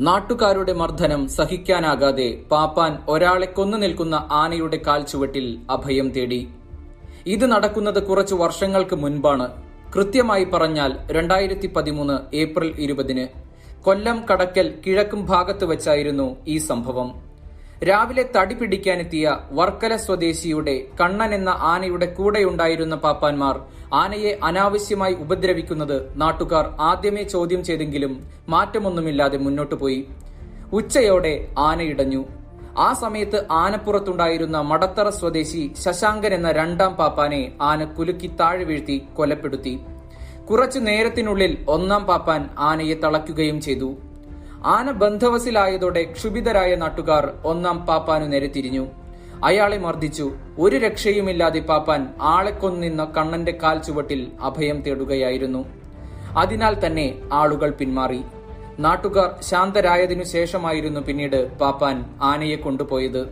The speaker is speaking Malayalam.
നാട്ടുകാരുടെ മർദ്ദനം സഹിക്കാനാകാതെ പാപ്പാൻ ഒരാളെ കൊന്നു നിൽക്കുന്ന ആനയുടെ കാൽച്ചുവട്ടിൽ അഭയം തേടി. ഇത് നടക്കുന്നത് കുറച്ചു വർഷങ്ങൾക്ക് മുൻപാണ്. കൃത്യമായി പറഞ്ഞാൽ രണ്ടായിരത്തി പതിമൂന്ന് ഏപ്രിൽ ഇരുപതിന് കൊല്ലം കടക്കൽ കിഴക്കും ഭാഗത്ത് വെച്ചായിരുന്നു ഈ സംഭവം. രാവിലെ തടി പിടിക്കാനെത്തിയ വർക്കല സ്വദേശിയുടെ കണ്ണൻ എന്ന ആനയുടെ കൂടെയുണ്ടായിരുന്ന പാപ്പാന്മാർ ആനയെ അനാവശ്യമായി ഉപദ്രവിക്കുന്നത് നാട്ടുകാർ ആദ്യമേ ചോദ്യം ചെയ്തെങ്കിലും മാറ്റമൊന്നുമില്ലാതെ മുന്നോട്ടു പോയി. ഉച്ചയോടെ ആനയിടഞ്ഞു ആ സമയത്ത് ആനപ്പുറത്തുണ്ടായിരുന്ന മടത്തറ സ്വദേശി ശശാങ്കൻ എന്ന രണ്ടാം പാപ്പാനെ ആന കുലുക്കി താഴെ വീഴ്ത്തി കൊലപ്പെടുത്തി. കുറച്ചു നേരത്തിനുള്ളിൽ ഒന്നാം പാപ്പാൻ ആനയെ തളയ്ക്കുകയും ചെയ്തു. ആന ബന്ധവസിലായതോടെ ക്ഷുഭിതരായ നാട്ടുകാർ ഒന്നാം പാപ്പാനു നേരെ തിരിഞ്ഞു. അയാളെ മർദ്ദിച്ചു. ഒരു രക്ഷയുമില്ലാതെ പാപ്പാൻ ആളെ കൊന്നിന്ന കണ്ണന്റെ കാൽ ചുവട്ടിൽ അഭയം തേടുകയായിരുന്നു. അതിനാൽ തന്നെ ആളുകൾ പിന്മാറി. നാട്ടുകാർ ശാന്തരായതിനു ശേഷമായിരുന്നു പിന്നീട് പാപ്പാൻ ആനയെ കൊണ്ടുപോയത്.